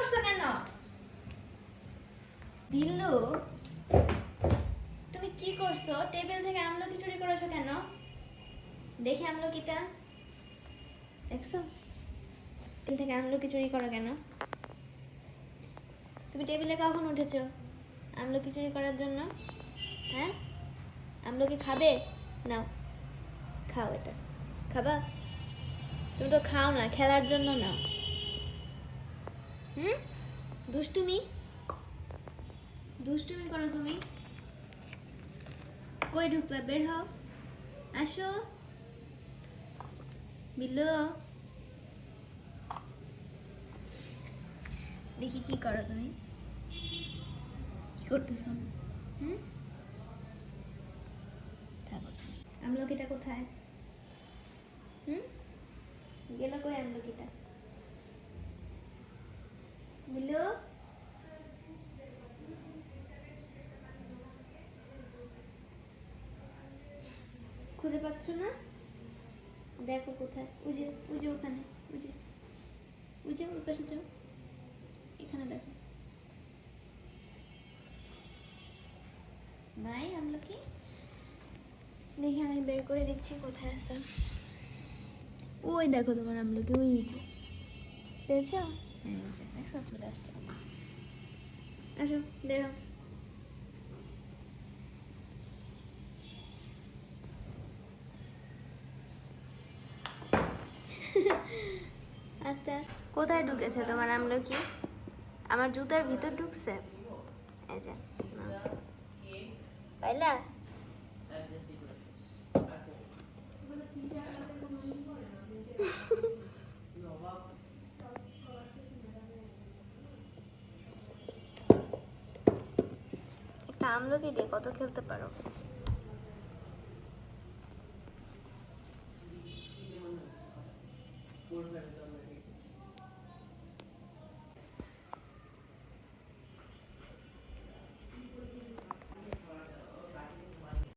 করছ কেন? বিল্লু, তুমি কি করছ? টেবিল থেকে আমলকি চুরি করেছ কেন? দেখি আমলকিটা। দেখছ? টেবিল থেকে আমলকি চুরি করো কেন? তুমি টেবিলে কখন উঠেছো? আমলকি চুরি করার জন্য? হ্যাঁ? আমলকি খাবে? নাও, খাও এটা। খাবা? তুমি তো খাও না, খেলার জন্য নাও। হুম? দুষ্টুমি? দুষ্টুমি করো তুমি। কই ঢুকলা? বের হও। আসো। বিল্লু দেখি কি করো তুমি। কি করতেছো? হুম? থাকো। আমলকিটা কোথায়? হুম? গেল কই আমলকিটা? বিল্লু খুঁজে পাচ্ছ না? দেখো কোথায়। উজে উজে ওখানে উজে উজে ওর পাশে যাও। এখানে দেখো। নাই আমলকি দেখি, আমি বের করে দেখছি কোথায় আছে। ওই দেখো তোমার আমলকি, ওই পেয়েছ? দেখছ চলে আসছে আসো বেরো আচ্ছা কোথায় ঢুকেছে তোমার আমলকি? আমার জুতার ভিতর ঢুকছে। এই যে পাইলা? আমলকি দিয়ে? কত খেলতে পারো?